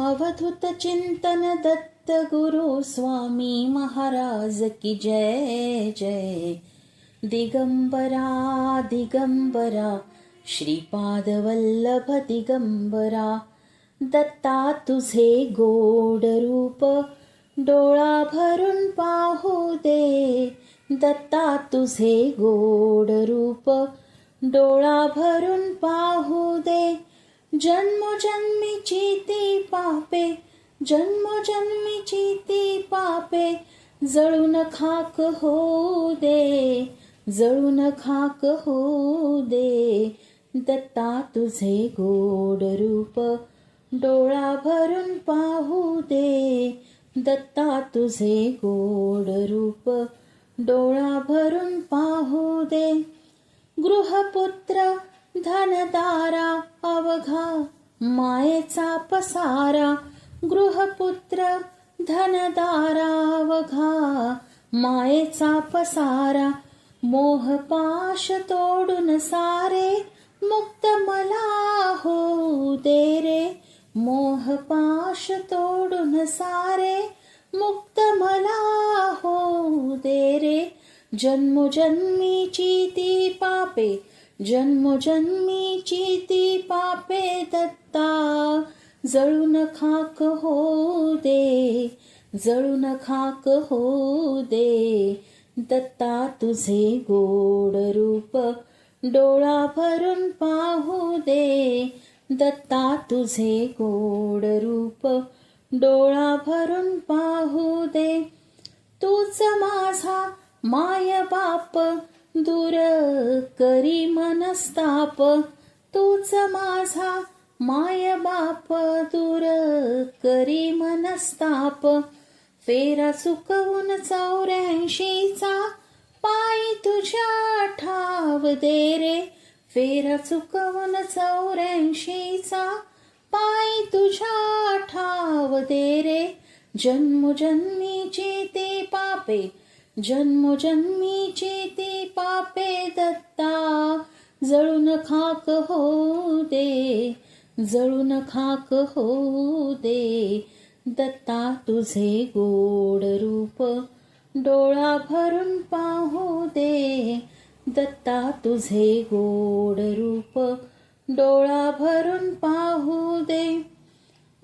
अवधूत चिंतन दत्त गुरु स्वामी महाराज की जय जय। दिगंबरा दिगंबरा श्रीपाद वल्लभ दिगंबरा दत्ता तुझे गोड रूप डोळा भरून पाहू दे। दत्ता तुझे गोड रूप डोळा भरून पाहू दे। जन्मोजन्मीची ती पापे जन्मोजन्मीची ती पापे. जळून खाक होऊ दे जळून खाक होऊ दे. दत्ता तुझे गोड रूप डोळा भरून पाहू दे. दत्ता तुझे गोड रूप डोळा भरून पाहू दे. गृहपुत्र धनदारा अवघा मायेचा पसारा गृहपुत्र धनदारा अवघा मायेचा पसारा मोहपाश तोडून सारे मुक्त मला हो दे रे. मोहपाश तोडून सारे मुक्त मला हो दे रे. जन्मोजन्मीची ती पापे जन्मोजन्मीची ती पापे दत्ता. जळून खाक होऊ दे जळून खाक होऊ दे. दत्ता तुझे गोड रूप डोळा भरून पाहू दे. दत्ता तुझे गोड रूप डोळा भरून पाहू दे. तूच माझा माय बाप दूर करी मनस्ताप तूच माझा माय बाप. दूर करी मनस्ताप फेरा चुकवून चौऱ्याऐंशीचा पाय तुझ्या ठाव दे रे. फेरा चुकवून चौऱ्याऐंशीचा पाय तुझ्या ठाव दे रे. जन्मोजन्मीची ते पापे जन्मोजन्मीची ती पापे दत्ता. जळून खाक होऊ दे जळून खाक होऊ दे. दत्ता तुझे गोड रूप डोळा भरून पाहू दे. दत्ता तुझे गोड रूप डोळा भरून पाहू दे.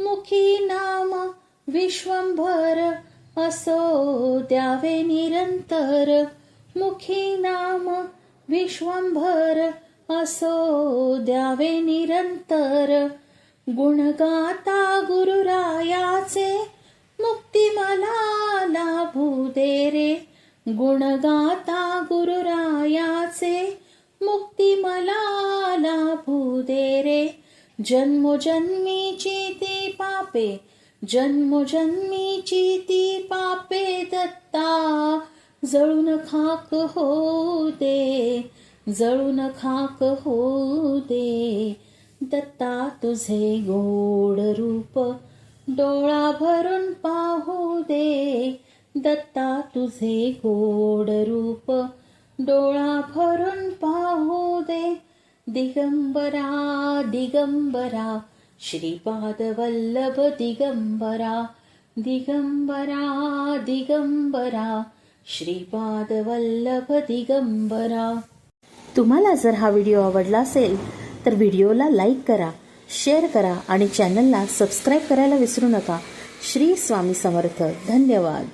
मुखी नाम विश्वंभर असो द्यावे निरंतर मुखी नाम विश्वंभर. असो द्यावे निरंतर गुणगाता गुरुरायाचे मुक्ती मला लाभू दे रे. गुणगाता गुरुरायाचे मुक्ती मला लाभू दे रे. जन्मोजन्मीची ती पापे जन्मोजन्मीची ती पापे दत्ता जळून खाक होऊ दे जळून खाक होऊ दे दत्ता तुझे गोड रूप डोळा भरून पाहू दे. दत्ता तुझे गोड रूप डोळा भरून पाहू दे. दिगंबरा दिगंबरा श्रीपाद वल्लभ दिगंबरा दिगंबरा दिगंबरा श्रीपाद वल्लभ दिगंबरा तुम्हाला जर हा व्हिडिओ आवडला असेल तर व्हिडिओला लाईक करा शेअर करा आणि चॅनलला सबस्क्राईब करायला विसरू नका. श्री स्वामी समर्थ. धन्यवाद.